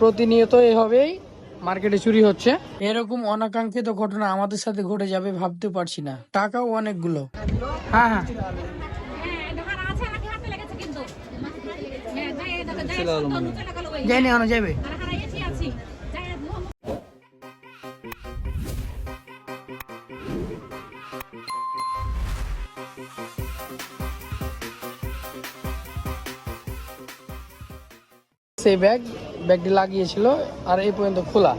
প্রতিনিয়ত এভাবেই মার্কেটে চুরি হচ্ছে। এরকম অনাকাঙ্ক্ষিত ঘটনা আমাদের সাথে ঘটে যাবে ভাবতে পারছি না। টাকাও অনেকগুলো। হ্যাঁ হ্যাঁ। জানি ধার আছে নাকি হাতে লেগেছে কিন্তু। হ্যাঁ, যাই এই দেখো, সেই ব্যাগ, ব্যাগটি লাগিয়েছিল আর এই পর্যন্ত খোলা।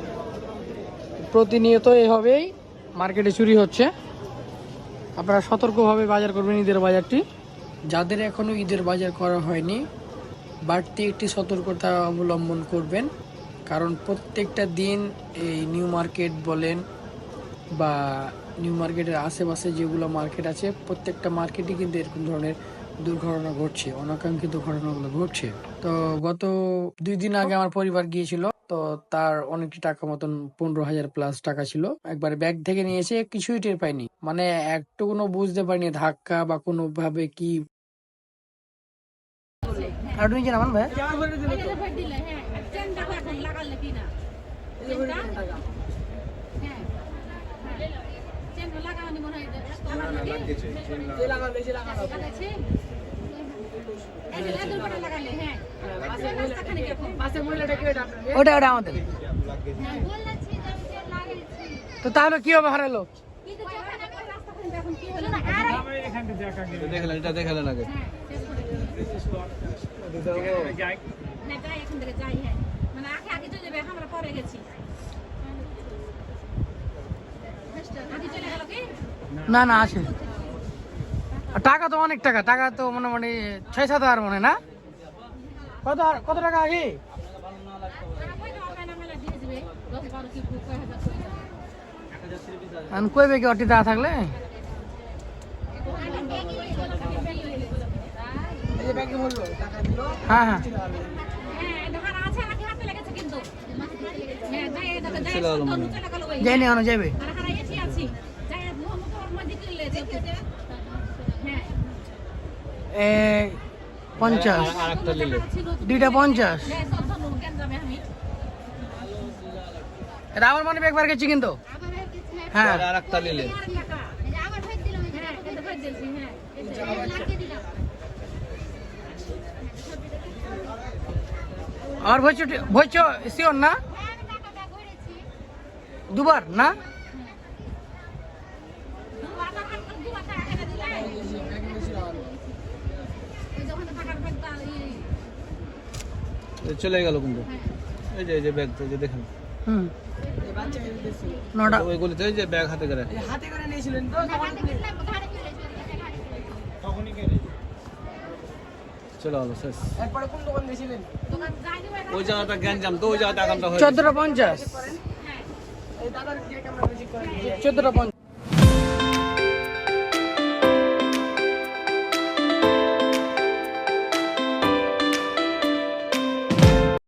প্রতিনিয়ত এইভাবেই মার্কেটে চুরি হচ্ছে। আপনারা সতর্কভাবে বাজার করবেন ঈদের বাজারটি। যাদের এখনও ঈদের বাজার করা হয়নি, বাড়তি একটি সতর্কতা অবলম্বন করবেন। কারণ প্রত্যেকটা দিন এই নিউ মার্কেট বলেন বা নিউ মার্কেটের আশেপাশে যেগুলো মার্কেট আছে, প্রত্যেকটা মার্কেটই কিন্তু এরকম ধরনের দুর্ঘটনা ঘটছে অনাকাঙ্ক্ষিত ঘটনাগুলো ঘটছে তো গত দুই দিন আগে আমার পরিবার গিয়েছিল তো তার অনেকটি টাকা মতন পনেরো হাজার প্লাস টাকা ছিল একবার ব্যাগ থেকে নিয়েছে কিছুই টের পাইনি মানে একটু কোনো বুঝতে পারিনি ধাক্কা বা কোনো ভাবে কি ভাই এই যে ভোট দিলে, হ্যাঁ, আর চেন দেখো এখন লাগালে কিনা। চেনটা? হ্যাঁ, হ্যাঁ। চেনটা লাগাওনি মনে হয়, লাগালে কি? লাগাইছে? এই যে লেদুর করে লাগালে, হ্যাঁ। রাস্তাখানি দেখো। ওটা ওটা আমাদের হ্যাঁ, বললাছি যে আমি চেন লাগাইছি। তো তাহলে কি হবে হারালো কিন্তু যখন আমি রাস্তাখানি দেখুন কি হলো না, আরে, দেখালেন এটা দেখালেন আগে হ্যাঁ, চেন করে দিল। হ্যাঁ, যাই এখান থেকে যাই, হ্যাঁ। মানে আগে আগে চলে যাবে, আমরা পরে গেছি। আগে চলে গেল কি? না না আছে আর টাকা তো অনেক টাকা টাকা তো মোটামুটি ছয় সাত হাজার মনে না? কত আর- কত টাকা আগে? টাকা পয়সা হবে না, মেলা দিয়ে দিবে। দশ বারো কি পঞ্চাশ। দুইটা পঞ্চাশ। এটা আমার মনে একবার গেছি কিন্তু। হ্যাঁ। আর নিলে ভইছ ভইছ শিওর না? দুবার না আধার কার্ড করে দু হাজার টাকা দিলে। এই যখন টাকার ব্যাগটা এই- এ চলে গেল কিন্তু। এই যে এই যে ব্যাগ যে দেখেন। হুম। নটা। ওই গলিতে এই যে ব্যাগ হাতে করে। চলে গেল শেষ। দোকান যাই ওই জায়গাটা গ্যাঞ্জাম তো ওই জায়গাটা আগামটা হয়ে চোদ্দটা পঞ্চাশ। চোদ্দটা পঞ্চাশ।